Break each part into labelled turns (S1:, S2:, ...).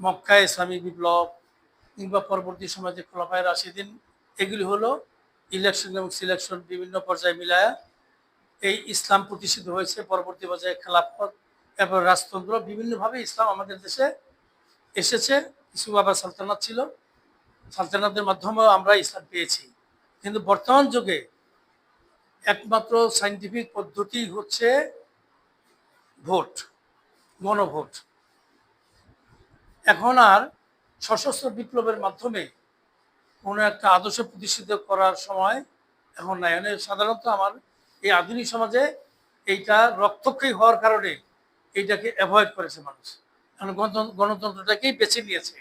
S1: মক্কায় ইসলামী বিপ্লব কিংবা পরবর্তী সময়ে যে খোলাফায় রাশিদিন, এগুলি হলো ইলেকশন এবং সিলেকশন বিভিন্ন পর্যায়ে মিলায়া এই ইসলাম প্রতিষ্ঠিত হয়েছে, পরবর্তী পর্যায়ে খেলাফত এরপর রাজতন্ত্র বিভিন্নভাবে ইসলাম আমাদের দেশে এসেছে। কিছু আবার সালতানাত ছিল, সালতানাতের মাধ্যমেও আমরা ইসলাম পেয়েছি। কিন্তু বর্তমান যুগে একমাত্র সাইন্টিফিক পদ্ধতি হচ্ছে ভোট, গণভোট। এখন আর সশস্ত্র বিপ্লবের মাধ্যমে কোনো একটা আদর্শ প্রতিষ্ঠিত করার সময় এখন নাই। মানে সাধারণত আমার এই আধুনিক সমাজে এইটা রক্তক্ষয়ী হওয়ার কারণে এইটাকে অ্যাভয়েড করেছে মানুষ। কারণ গণতন্ত্র গণতন্ত্রটাকেই বেছে নিয়েছে।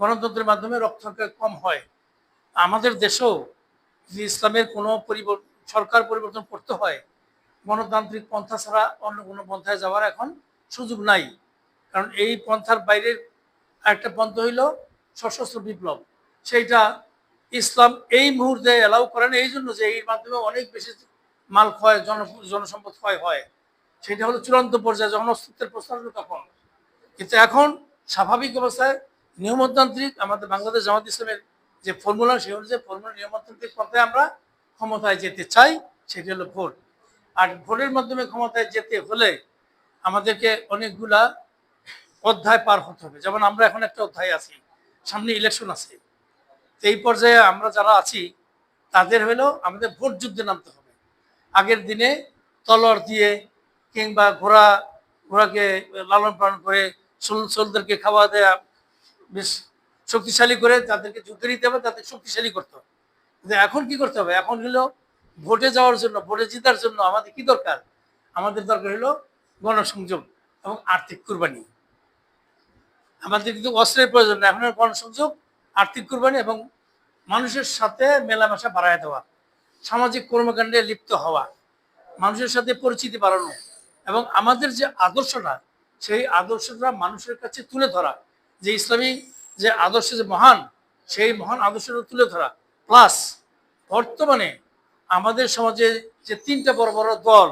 S1: গণতন্ত্রের মাধ্যমে রক্তক্ষয় কম হয়। আমাদের দেশেও যদি ইসলামের কোনো পরিবর্তন সরকার পরিবর্তন করতে হয়, গণতান্ত্রিক পন্থা ছাড়া অন্য কোনো পন্থায় যাওয়ার এখন সুযোগ নাই। কারণ এই পন্থার বাইরের একটা পন্থ হইল সশস্ত্র বিপ্লব। সেইটা ইসলাম এই মুহূর্তে অ্যালাউ করেন এই জন্য যে এর মাধ্যমে অনেক বেশি মাল ক্ষয়, জন, জনসম্পদ ক্ষয় হয়। সেটা হলো চূড়ান্ত পর্যায়ে যখন অস্তিত্বের প্রশ্ন তখন। কিন্তু এখন স্বাভাবিক অবস্থায় নিয়মতান্ত্রিক আমাদের বাংলাদেশ জামাত ইসলামের যে ফর্মুলা সেই অনুযায়ী ফর্মুলা নিয়মতান্ত্রিক পথে আমরা ক্ষমতায় যেতে চাই, সেটি হলো ভোট। আর ভোটের মাধ্যমে ক্ষমতায় যেতে হলে আমাদেরকে অনেকগুলা অধ্যায় পার হতে হবে। যেমন আমরা এখন একটা অধ্যায় আছি, সামনে ইলেকশন আছে। এই পর্যায়ে আমরা যারা আছি, তাদের হলেও আমাদের ভোট যুদ্ধে নামতে হবে। আগের দিনে তলোয়ার দিয়ে কিংবা ঘোড়া, ঘোড়াকে লালন পালন করে সোল সোলদেরকে খাওয়া দেয়া বেশ শক্তিশালী করে তাদেরকে যুদ্ধে নিতে হবে, তাদের শক্তিশালী করতে হবে। কিন্তু এখন কি করতে হবে? এখন হলো ভোটে যাওয়ার জন্য, ভোটে জিতার জন্য আমাদের কি দরকার? আমাদের দরকার হলো গণসংযোগ এবং আর্থিক কুরবানি। আমাদের কিন্তু অস্ত্রের প্রয়োজন নেই। এখন গণসংযোগ, আর্থিক কোরবানি এবং মানুষের সাথে মেলামেশা বাড়ায় দেওয়া, সামাজিক কর্মকাণ্ডে লিপ্ত হওয়া, মানুষের সাথে পরিচিতি বাড়ানো এবং আমাদের যে আদর্শটা, সেই আদর্শটা মানুষের কাছে তুলে ধরা, যে ইসলামী যে আদর্শ যে মহান, সেই মহান আদর্শটা তুলে ধরা। প্লাস বর্তমানে আমাদের সমাজে যে তিনটা বড় বড় দল,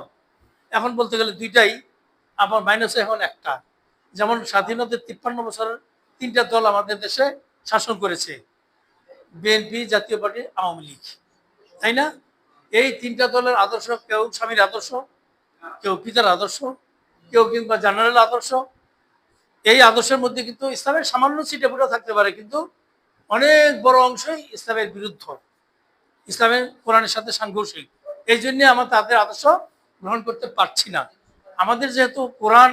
S1: এখন বলতে গেলে দুইটাই, আবার মাইনাস এখন একটা। যেমন স্বাধীনতার তিপ্পান্ন বছর তিনটা দল আমাদের দেশে শাসন করেছে। বিএনপি, জাতীয় পার্টি, আওয়ামী লীগ। তাই না? এই তিনটা দলের আদর্শ কেউ স্বামীর আদর্শ, কেউ পিতার আদর্শ, কেউ কিংবা জেনারেল আদর্শ। এই আদর্শের মধ্যে কিন্তু ইসলামের সামান্য ছিটে ফুটে থাকতে পারে, কিন্তু অনেক বড় অংশই ইসলামের বিরুদ্ধ। ইসলামের কোরআনের সাথে সাংঘর্ষিক। এই জন্যে আমরা তাদের আদর্শ গ্রহণ করতে পারছি না। আমাদের যেহেতু কোরআন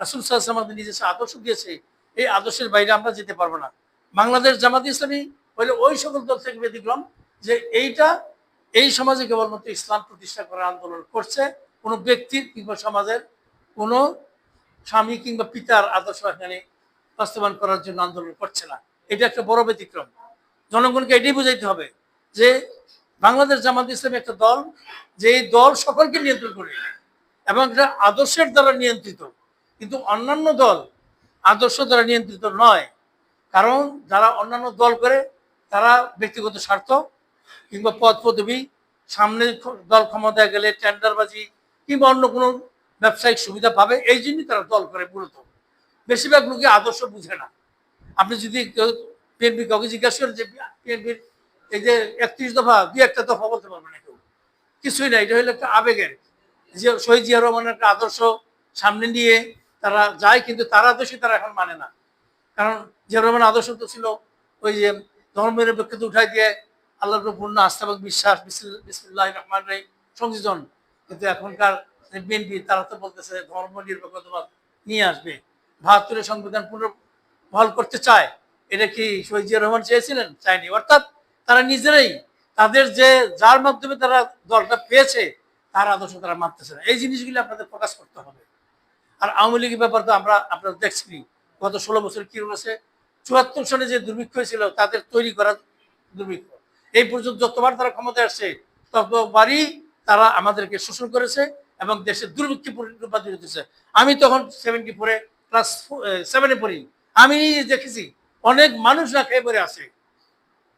S1: রাসুল সাল্লাম আমাদের নিজস্ব আদর্শ দিয়েছে, এই আদর্শের বাইরে আমরা যেতে পারব না। বাংলাদেশ জামাত ইসলামী হলে ওই সকল দল থেকে ব্যতিক্রম যে এইটা এই সমাজে কেবলমাত্র ইসলাম প্রতিষ্ঠা করার আন্দোলন করছে। কোনো ব্যক্তির কিংবা সমাজের কোনো স্বামী কিংবা পিতার আদর্শ এখানে বাস্তবায়ন করার জন্য আন্দোলন করছে না। এটা একটা বড় ব্যতিক্রম। জনগণকে এটাই বুঝাইতে হবে যে বাংলাদেশ জামাত ইসলামী একটা দল যে দল সকলকে নিয়ন্ত্রণ করে এবং এটা আদর্শের দ্বারা নিয়ন্ত্রিত। কিন্তু অন্যান্য দল আদর্শ দ্বারা নিয়ন্ত্রিত নয়। কারণ যারা অন্যান্য দল করে, তারা ব্যক্তিগত স্বার্থ কিংবা পদ পদবি, সামনে দল ক্ষমতায় গেলে টেন্ডারবাজি কিংবা অন্য কোনো ব্যবসায়িক সুবিধা পাবে, এই জন্যই তারা দল করে মূলত। বেশিরভাগ লোকে আদর্শ বুঝে না। আপনি যদি বিএনপি কাউকে জিজ্ঞাসা করেন যে বিএনপির এই যে একত্রিশ দফা দুই একটা দফা বলতে পারবে না কেউ। কিছুই না, এটা হলো একটা আবেগের। যে শহীদ জিয়া রহমানের একটা আদর্শ সামনে নিয়ে তারা যায়, কিন্তু তার আদর্শই তারা এখন মানে না। কারণ জিয়া রহমান আদর্শ তো ছিল ওই যে ধর্মনিরপেক্ষতা উঠাই দিয়ে আল্লাহর পূর্ণ আস্থা এবং বিশ্বাস বিসমুল্লাহ রহমান রাহিম সংযোজন। কিন্তু এখনকার বিএনপি, তারা তো বলতেছে ধর্ম নিরপেক্ষতাবাদ নিয়ে আসবে। বাহাত্তরের সংবিধান পুনর্বহাল করতে চায়, এটা কি শহীদ রহমান চেয়েছিলেন? চায়নি। অর্থাৎ তারা নিজেরাই, তাদের যে, যার মাধ্যমে তারা দলটা পেয়েছে, তার আদর্শ তারা মানতেছে না। এই জিনিসগুলি আপনাদের প্রকাশ করতে হবে। আর আওয়ামী লীগের ব্যাপার তো আমরা আপনারা দেখছি গত ষোলো বছর কি হয়েছে চুয়াত্তর সনে যে দুর্ভিক্ষ হয়েছিল, তাদের তৈরি করা দুর্ভিক্ষ। এই পর্যন্ত যতবার তারা ক্ষমতায় আসছে, ততবারই তারা আমাদেরকে শোষণ করেছে এবং দেশে দুর্ভিক্ষে রূপান্তরিত আমি তখন সেভেন্টি ফোরে ক্লাস সেভেনে পড়ি। আমি দেখেছি, অনেক মানুষ না খেয়ে পড়ে আছে।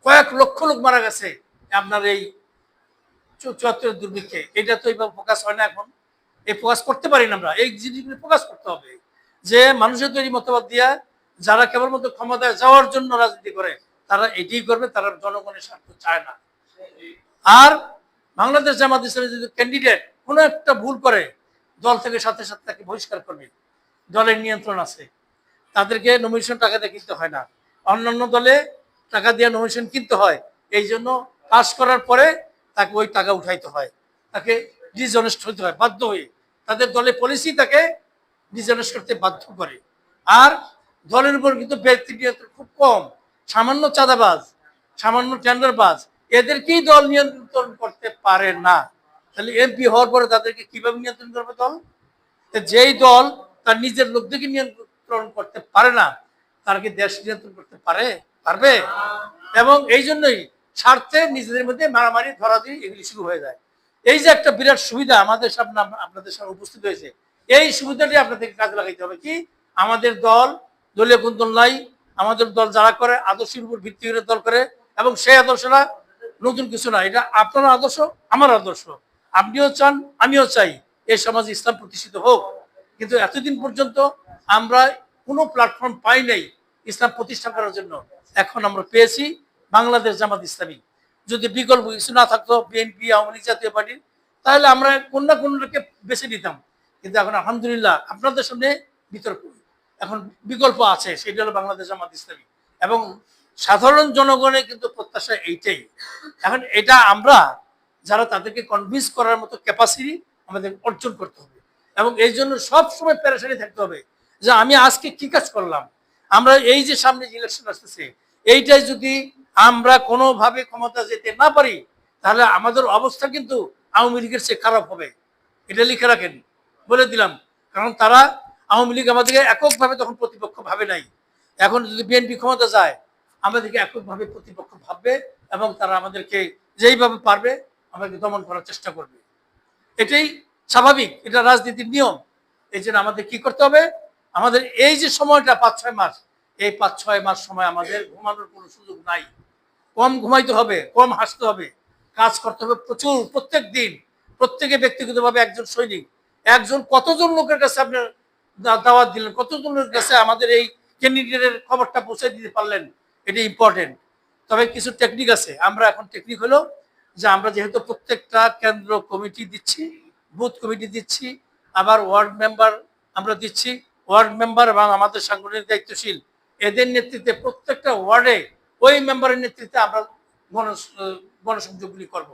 S1: কয়েক লক্ষ লোক মারা গেছে আপনার এই চুয়াত্তরের দুর্ভিক্ষে। এটা তো এইভাবে ফোকাস হয় না এখন। এই ফোকাস করতে পারি না আমরা। এই জিনিসগুলি ফোকাস করতে হবে। যে মানুষের তৈরি মতবাদ দিয়া যারা কেবলমাত্র ক্ষমতায় যাওয়ার জন্য রাজনীতি করে, তারা এটাই করবে, তারা জনগণের স্বার্থ চায় না। আর বাংলাদেশ জামাত ইসলামী যদি ক্যান্ডিডেট কোনো একটা ভুল করে, দল থেকে সাথে সাথে তাকে বহিষ্কার করবে। দলের নিয়ন্ত্রণ আছে। তাদেরকে নমিনেশন টাকা দিয়ে কিনতে হয় না। অন্যান্য দলে টাকা দিয়ে নমিনেশন কিনতে হয়। এই জন্য পাস করার পরে তাকে ওই টাকা উঠাইতে হয়। তাকে ডিজনেস্ট হতে হয়, বাধ্য হয়ে। তাদের দলের পলিসি তাকে ডিজনেস্ট করতে বাধ্য করে। আর দলের উপর কিন্তু ব্যক্তি নিয়ন্ত্রণ খুব কম। সামান্য চাঁদাবাজ, সামান্য টেন্ডারবাজ এদেরকেই দল নিয়ন্ত্রণ করতে পারে না। তাহলে এমপি হওয়ার পরে তাদেরকে কীভাবে নিয়ন্ত্রণ করবে দল? যেই দল তার নিজের লোকদেরকে নিয়ন্ত্রণ করতে পারে না তার কি দেশ নিয়ন্ত্রণ করতে পারে, পারবে? এবং এই জন্যই স্বার্থে নিজেদের মধ্যে মারামারি, ধরাধরি এগুলি শুরু হয়ে যায়। এই যে একটা বিরাট সুবিধা আমাদের সামনে আপনাদের সামনে উপস্থিত হয়েছে, এই সুবিধাটি আপনাদেরকে কাজে লাগাইতে হবে কি? আমাদের দল দলীয় কুন্দন নাই, আমাদের দল যারা করে আদর্শের উপর ভিত্তি করে দল করে, এবং সেই আদর্শটা নতুন কিছু না। এটা আপনার আদর্শ, আমার আদর্শ। আপনিও চান, আমিও চাই এই সমাজে ইসলাম প্রতিষ্ঠিত হোক। কিন্তু এতদিন পর্যন্ত আমরা কোনো প্ল্যাটফর্ম পাই নাই ইসলাম প্রতিষ্ঠা করার জন্য। এখন আমরা পেয়েছি বাংলাদেশ জামাত ইসলামী। যদি বিকল্প কিছু না থাকতো বিএনপি আওয়ামী লীগ জাতীয় পার্টি, তাহলে আমরা কোন না কোনটাকে বেছে নিতাম। কিন্তু এখন আলহামদুলিল্লাহ আপনাদের সামনে বিতর্ক। এখন বিকল্প আছে, সেটা হলো বাংলাদেশ জামাত ইসলামী। এবং সাধারণ জনগণের কিন্তু প্রত্যাশা এইটাই। এখন এটা আমরা যারা তাদেরকে কনভিন্স করার মতো ক্যাপাসিটি আমাদের অর্জন করতে হবে। এবং এই জন্য সব সময় প্যারেশানি থাকতে হবে যে আমি আজকে কি কাজ করলাম? আমরা এই যে সামনে ইলেকশন আসতেছে, এইটাই যদি আমরা কোনোভাবে ক্ষমতা যেতে না পারি, তাহলে আমাদের অবস্থা কিন্তু আওয়ামী লীগের চেয়ে খারাপ হবে। এটা লিখে রাখেন। বলে দিলাম, কারণ তারা আওয়ামী লীগ আমাদেরকে এককভাবে তখন প্রতিপক্ষ ভাবে নাই। এখন যদি বিএনপি ক্ষমতা যায়, আমাদেরকে এককভাবে প্রতিপক্ষ ভাববে এবং তারা আমাদেরকে যেইভাবে পারবে, আমাদেরকে দমন করার চেষ্টা করবে। এটাই স্বাভাবিক, এটা রাজনীতির নিয়ম। এই জন্য আমাদের কি করতে হবে? আমাদের এই যে সময়টা পাঁচ ছয় মাস, এই পাঁচ ছয় মাস সময় আমাদের ঘুমানোর কোনো সুযোগ নাই। কম ঘুমাইতে হবে, কম হাসতে হবে, কাজ করতে হবে প্রচুর, প্রত্যেক দিন। প্রত্যেকে ব্যক্তিগতভাবে একজন সৈনিক। একজন কতজন লোকের কাছে আপনার দাওয়াত দিলেন কতজনের কাছে আমাদের এই ক্যান্ডিডেটের খবরটা পৌঁছে দিতে পারলেন, এটা ইম্পর্টেন্ট তবে কিছু টেকনিক আছে। আমরা এখন টেকনিক হলো যে আমরা যেহেতু প্রত্যেকটা কেন্দ্র কমিটি দিচ্ছি বুথ কমিটি দিচ্ছি, আবার ওয়ার্ড মেম্বার আমরা দিচ্ছি। ওয়ার্ড মেম্বার এবং আমাদের সাংগঠনিক দায়িত্বশীল, এদের নেতৃত্বে প্রত্যেকটা ওয়ার্ডে ওই মেম্বারের নেতৃত্বে আমরা গণ গণসংযোগগুলি করব।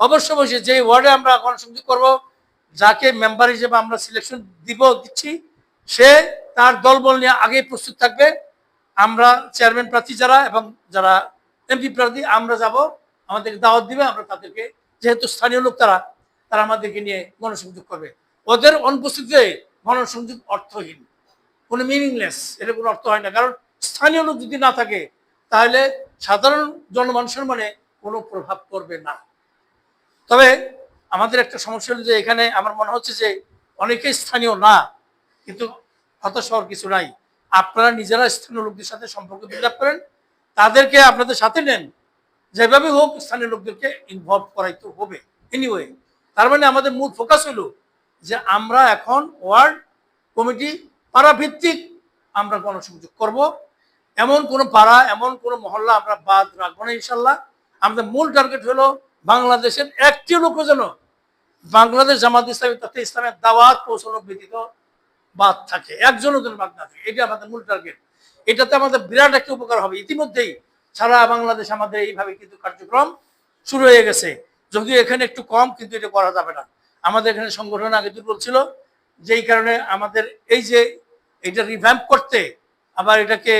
S1: অবশ্য অবশ্যই যে ওয়ার্ডে আমরা গণসংযোগ করব, যাকে মেম্বার হিসেবে আমরা সিলেকশন দিব, দিচ্ছি, সে তার দলবল নিয়ে আগেই প্রস্তুত থাকবে। আমরা চেয়ারম্যান প্রার্থী যারা এবং যারা এমপি প্রার্থী, আমরা যাব, আমাদেরকে দাওয়াত দিবে, আমরা তাদেরকে, যেহেতু স্থানীয় লোক তারা তারা আমাদেরকে নিয়ে গণসংযোগ করবে। ওদের অনুপস্থিতিতে গণসংযোগ অর্থহীন, কোনো মিনিংলেস এটা কোনো অর্থ হয় না। কারণ স্থানীয় লোক যদি না থাকে তাহলে সাধারণ জনমানুষের মনে কোনো প্রভাব পড়বে না। তবে আমাদের একটা সমস্যা হলো যে এখানে আমার মনে হচ্ছে যে অনেকেই স্থানীয় না, কিন্তু হতাশ কিছু নাই। আপনারা নিজেরা স্থানীয় লোকদের সাথে সম্পর্ক বিল্ড করেন, তাদেরকে আপনাদের সাথে নেন। যেভাবে হোক স্থানীয় লোকদেরকে ইনভলভ করাইতে হবে। এনিওয়ে তার মানে আমাদের মূল ফোকাস হলো যে আমরা এখন ওয়ার্ড কমিটি পাড়া ভিত্তিক আমরা গণসংযোগ করব। এমন কোনো পাড়া, এমন কোনো মহল্লা আমরা বাদ রাখব না ইনশাল্লাহ। আমাদের মূল টার্গেট হলো বাংলাদেশের একটি লোক যেন বাংলাদেশ জামাত ইসলামী তথা ইসলামের দাওয়াত পৌঁছানো ব্যতীত বাদ থাকে। একজনও যেন বাদ না থাকে। এটা আমাদের মূল টার্গেট এটাতে আমাদের বিরাট একটা উপকার হবে। ইতিমধ্যেই সারা বাংলাদেশ আমাদের এইভাবে কিন্তু কার্যক্রম শুরু হয়ে গেছে। যদিও এখানে একটু কম, কিন্তু এটা করা যাবে না। আমাদের এখানে সংগঠন আগে দুর্বল ছিল, যেই কারণে আমাদের এই যে এটা রিভ্যাম্প করতে, আবার এটাকে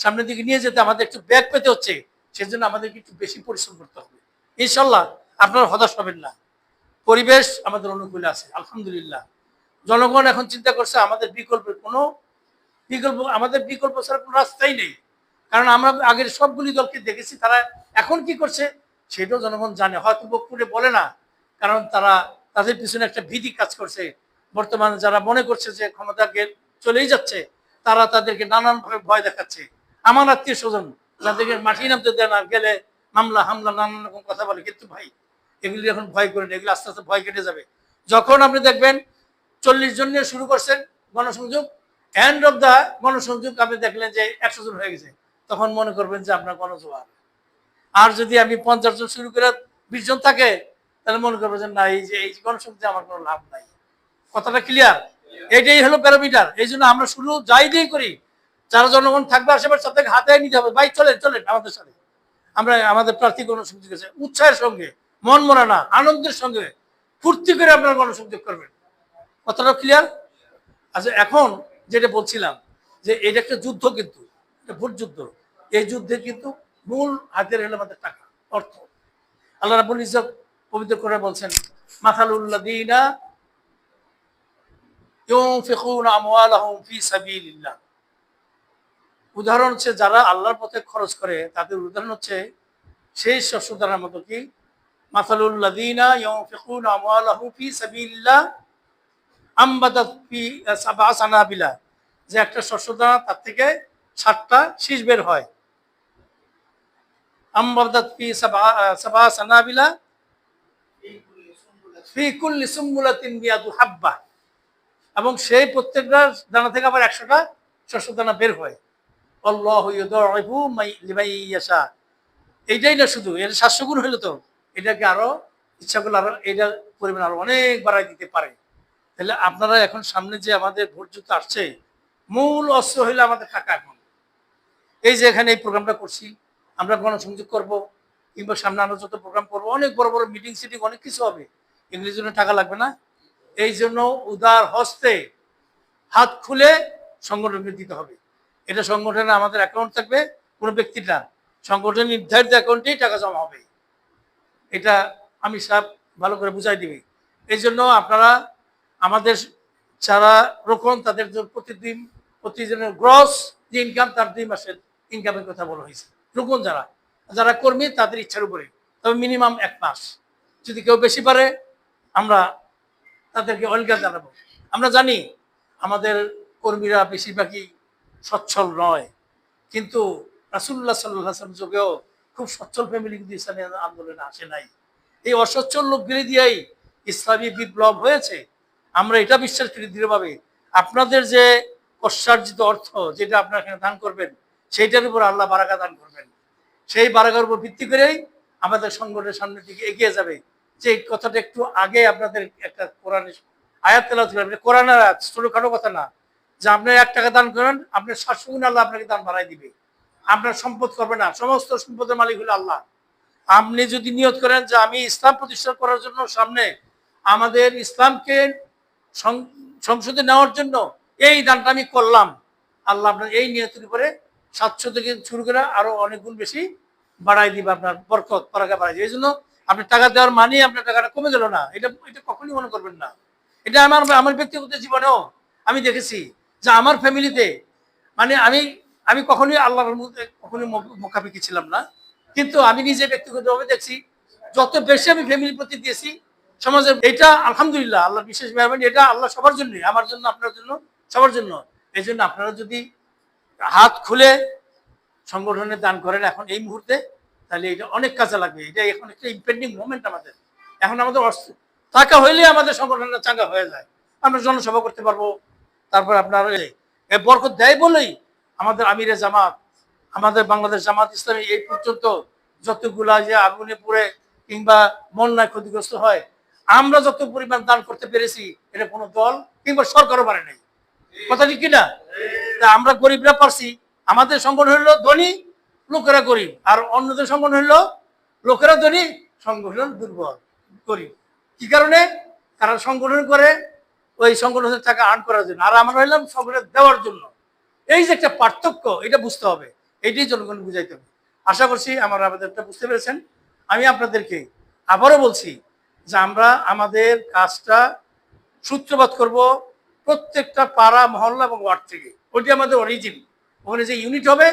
S1: সামনের দিকে নিয়ে যেতে আমাদের একটু ব্যাগ পেতে হচ্ছে, সেজন্য আমাদেরকে একটু বেশি পরিশ্রম করতে হবে। ইনশাল্লাহ আপনারা হতাশ হবেন না। পরিবেশ আমাদের অনুকূলে আছে, আলহামদুলিল্লাহ। জনগণ এখন চিন্তা করছে আমাদের বিকল্পের কোনো বিকল্প, আমাদের বিকল্প ছাড়া কোনো রাস্তাই নেই। কারণ আমরা আগের সবগুলি দলকে দেখেছি, তারা এখন কি করছে সেটাও জনগণ জানে। হয়তো বক্তব্যে বলে না, কারণ তারা তাদের পিছনে একটা ভীতি কাজ করছে। বর্তমানে যারা মনে করছে যে ক্ষমতাকে চলেই যাচ্ছে, তারা তাদেরকে নানানভাবে ভয় দেখাচ্ছে। আমার আত্মীয় স্বজন যাদেরকে মাটি নামতে দেয় না গেলে মামলা, হামলা, নানান রকম কথা বলে। কিন্তু ভাই, এগুলি এখন ভয় করেন এগুলো আস্তে আস্তে ভয় কেটে যাবে। যখন আপনি দেখবেন চল্লিশ জন নিয়ে শুরু করছেন গণসংযোগ এন্ড অফ দ্য গণসংযোগ, আপনি দেখলেন যে একশো জন হয়ে গেছে। তখন মনে করবেন যে আপনার গণজোয়ার। আর যদি আমি পঞ্চাশ জন শুরু করে বিশ জন থাকে, তাহলে মনে করবেন যে না, এই যে, এই গণসংযোগে আমার কোনো লাভ নাই। কথাটা ক্লিয়ার এটাই হলো প্যারামিটার এই জন্য আমরা শুরু যাই দিয়ে করি যারা জনগণ থাকবে আশেপাশে তাদেরকে হাতে নিতে হবে। ভাই, চলেন চলেন আমাদের সাথে। আমরা, আমাদের প্রার্থী গণসংযোগ আছে? উৎসাহের সঙ্গে, মন মরা না আনন্দের সঙ্গে, ফুর্তি করে আপনারা গণসংযোগ করবেন। কথাটা ক্লিয়ার আচ্ছা এখন যেটা বলছিলাম, যে এটা একটা যুদ্ধ কিন্তু, এটা ভোট যুদ্ধ। এই যুদ্ধে কিন্তু মূল হাতের হলো আমাদের টাকা, অর্থ। আল্লাহ রাবুল ইজত পবিত্র করে বলছেন মাথালুল্লাদিনা ইউনফিকুনা আমওয়ালাহুম ফি সাবিলিল্লাহ। উদাহরণ হচ্ছে যারা আল্লাহর পথে খরচ করে, তাদের উদাহরণ হচ্ছে সেই শস্যদানার মতো কি? আমওয়ালাহুম ফি যে একটা শস্যদানা তার থেকে সাতটা শীষ বের হয়। সাবা হাব্বা। এবং সেই প্রত্যেকটা দানা থেকে আবার একশোটা শস্য দানা বের হয়। এইটাই না শুধু, এর সাতশো গুণ তো, এটাকে আরও ইচ্ছা করলে আরও এটা পরিমাণ আরও অনেক বাড়াই দিতে পারে। তাহলে আপনারা এখন সামনে যে আমাদের ভোট যুদ্ধ আসছে, মূল অস্ত্র হইল আমাদের টাকা এখন। এই যে এখানে এই প্রোগ্রামটা করছি, আমরা গণসংযোগ করব, কিংবা সামনে আরও যত প্রোগ্রাম করব, অনেক বড় বড় মিটিং সিটিং অনেক কিছু হবে। এগুলির জন্য টাকা লাগবে না। এই জন্য উদার হস্তে হাত খুলে সংগঠনকে দিতে হবে। এটা সংগঠনে আমাদের অ্যাকাউন্ট থাকবে, কোনো ব্যক্তির না। সংগঠনের নির্ধারিত অ্যাকাউন্টেই টাকা জমা হবে। এটা আমি সব ভালো করে বুঝাই দিবি। এই জন্য আপনারা আমাদের যারা রোকন, তাদের প্রতিদিন প্রতিদিনের গ্রস যে ইনকাম তার দুই মাসের ইনকামের কথা বলা হয়েছে। রোকন যারা যারা কর্মী, তাদের ইচ্ছার উপরে। তবে মিনিমাম এক মাস। যদি কেউ বেশি পারে, আমরা তাদেরকে ওয়েলকাম জানাব। আমরা জানি, আমাদের কর্মীরা বেশিরভাগই সচ্ছল নয়। কিন্তু রাসুল্লাহ সাল্লাম যুগেও খুব সচ্ছল ফ্যামিলি কিন্তু ইসলামী আন্দোলনে আসে নাই। এই অসচ্ছল লোকগুলি দিয়েই ইসলামী বিপ্লব হয়েছে। আমরা এটা বিশ্বাস করি দৃঢ়ভাবে। আপনাদের যে কষ্টার্জিত অর্থ যেটা আপনারা এখানে দান করবেন, সেইটার উপর আল্লাহ বারাকা দান করবেন। সেই বারাকার উপর ভিত্তি করেই আমাদের সংগঠনের সামনের দিকে এগিয়ে যাবে। যে কথাটা একটু আগে আপনাদের একটা কোরআন আয়াত তেলা এটা কোরআনের আয়াত ছোটখাটো কথা না। যে আপনি এক টাকা দান করেন আপনার গুণ আল্লাহ আপনাকে দান বাড়াই দিবে। আপনার সম্পদ করবে না। সমস্ত সম্পদের মালিক হলো আল্লাহ। আপনি যদি নিয়ত করেন যে আমি ইসলাম প্রতিষ্ঠা করার জন্য সামনে আমাদের ইসলামকে সংসদে নেওয়ার জন্য এই দানটা আমি করলাম, আল্লাহ আপনার এই নিয়তের উপরে সাতশো থেকে শুরু করে আরও অনেক গুণ বেশি বাড়াই দিবে আপনার, বরকত পরাকা বাড়াই দিবে। এই জন্য আপনি টাকা দেওয়ার মানে আপনার টাকাটা কমে গেল না। এটা এটা কখনই মনে করবেন না। এটা আমার আমার ব্যক্তিগত জীবনেও আমি দেখেছি। যে আমার ফ্যামিলিতে মানে আমি আমি কখনোই আল্লাহর কখনোই মো- মোকাবিকি ছিলাম না। কিন্তু আমি নিজে ব্যক্তিগতভাবে দেখছি, যত বেশি আমি ফ্যামিলির প্রতি দিয়েছি, সমাজের, এটা আলহামদুলিল্লাহ, আল্লাহর বিশেষ মেহরবানি, এটা আল্লাহ সবার জন্যই, আমার জন্য, আপনার জন্য সবার জন্য। এই জন্য আপনারা যদি হাত খুলে সংগঠনে দান করেন এখন এই মুহূর্তে, তাহলে এটা অনেক কাজে লাগবে। এটা এখন একটা ইম্পেন্ডিং মোমেন্ট আমাদের। এখন আমাদের অস্ত- টাকা হইলে আমাদের সংগঠনটা চাঙ্গা হয়ে যায়। আমরা জনসভা করতে পারব। তারপর আপনার এই- বরকত দেয় বলেই আমাদের আমিরে জামাত, আমাদের বাংলাদেশ জামাত ইসলামী এই পর্যন্ত যতগুলা যে আগুনে পুড়ে কিংবা বন্যায় ক্ষতিগ্রস্ত হয়, আমরা যত পরিমাণ দান করতে পেরেছি, এটা কোনো দল কিংবা সরকারও পারে নাই। কথা ঠিক কিনা? তা আমরা গরিবরা পারছি। আমাদের সংগঠন হলো ধনী, লোকেরা গরিব। আর অন্যদের সংগঠন হলো লোকেরা ধনী, সংগঠন দুর্বল, গরিব। কি কারণে? তারা সংগঠন করে ওই সংগঠনের টাকা আর্ন করার জন্য। আর আমরা হইলাম সংগঠন দেওয়ার জন্য। এই যে একটা পার্থক্য, এটা বুঝতে হবে। এইটাই জনগণ বুঝাইতে হবে। আশা করছি আমার আমাদেরটা বুঝতে পেরেছেন। আমি আপনাদেরকে আবারও বলছি যে আমরা আমাদের কাজটা সূত্রপাত করব প্রত্যেকটা পাড়া, মহল্লা এবং ওয়ার্ড থেকে। ওইটি আমাদের অরিজিন ওখানে যে ইউনিট হবে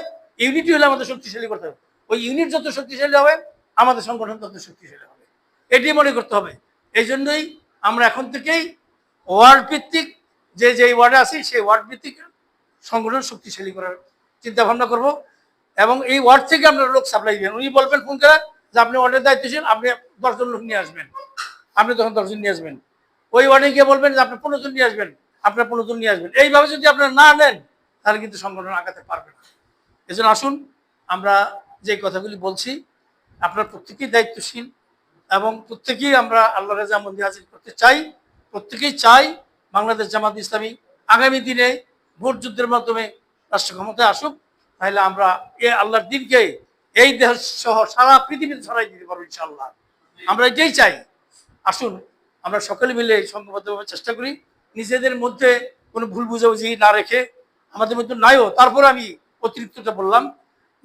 S1: ইউনিটি হলে আমাদের শক্তিশালী করতে হবে। ওই ইউনিট যত শক্তিশালী হবে, আমাদের সংগঠন তত শক্তিশালী হবে। এটি মনে করতে হবে। এই জন্যই আমরা এখন থেকেই ওয়ার্ড ভিত্তিক যে যে ওয়ার্ডে আছি, সেই ওয়ার্ড ভিত্তিক সংগঠন শক্তিশালী করার চিন্তা ভাবনা করব এবং এই ওয়ার্ড থেকে আপনারা লোক সাপ্লাই দিবেন। উনি বলবেন ফোন করে যে আপনি ওয়ার্ডের দায়িত্বশীল আপনি দশজন লোক নিয়ে আসবেন। আপনি তখন দশজন নিয়ে আসবেন। ওই ওয়ার্ডে গিয়ে বলবেন যে আপনি পনেরো জন নিয়ে আসবেন, আপনার প্রণোদন নিয়ে আসবেন। এইভাবে যদি আপনারা না নেন, তাহলে কিন্তু সংগঠন আগাতে পারবে না। এজন্য আসুন, আমরা যে কথাগুলি বলছি, আপনার প্রত্যেকেই দায়িত্বশীল এবং প্রত্যেকেই আমরা আল্লাহ রেজা মন্দির হাজির করতে চাই। প্রত্যেকেই চাই বাংলাদেশ জামাত ইসলামী আগামী দিনে ভোট যুদ্ধের মাধ্যমে রাষ্ট্র ক্ষমতায় আসুক তাহলে আমরা এ আল্লাহর দিনকে এই দেশ সহ সারা পৃথিবীতে ছড়াই দিতে পারব ইনশাল্লাহ আমরা এটাই চাই। আসুন আমরা সকলে মিলে সংঘবদ্ধভাবে চেষ্টা করি। নিজেদের মধ্যে কোনো ভুল বুঝাবুঝি না রেখে আমাদের মধ্যে নাইও তারপরে আমি অতিরিক্তটা বললাম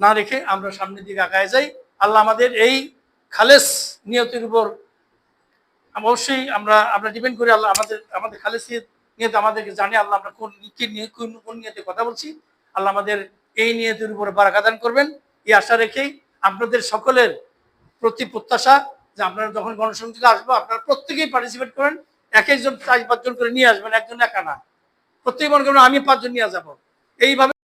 S1: না রেখে আমরা সামনের দিকে আগায় যাই। আল্লাহ আমাদের এই খালেস নিয়তের উপর অবশ্যই আমরা আমরা ডিপেন্ড করি আল্লাহ, আমাদের আমাদের খালেস নিয়ত আমাদেরকে জানে আল্লাহ আমরা কোন কি নিয়ে, কোন কোন নিয়তে কথা বলছি। আল্লাহ আমাদের এই নিয়তের উপরে বারাকাদান করবেন। এই আশা রেখেই আপনাদের সকলের প্রতি প্রত্যাশা যে আপনারা যখন গণসংযোগে আসব, আপনারা প্রত্যেকেই পার্টিসিপেট করেন। এক একজন চার পাঁচজন করে নিয়ে আসবেন, একজন একা না। প্রত্যেক মনে করেন আমি পাঁচজন নিয়ে যাব। এইভাবে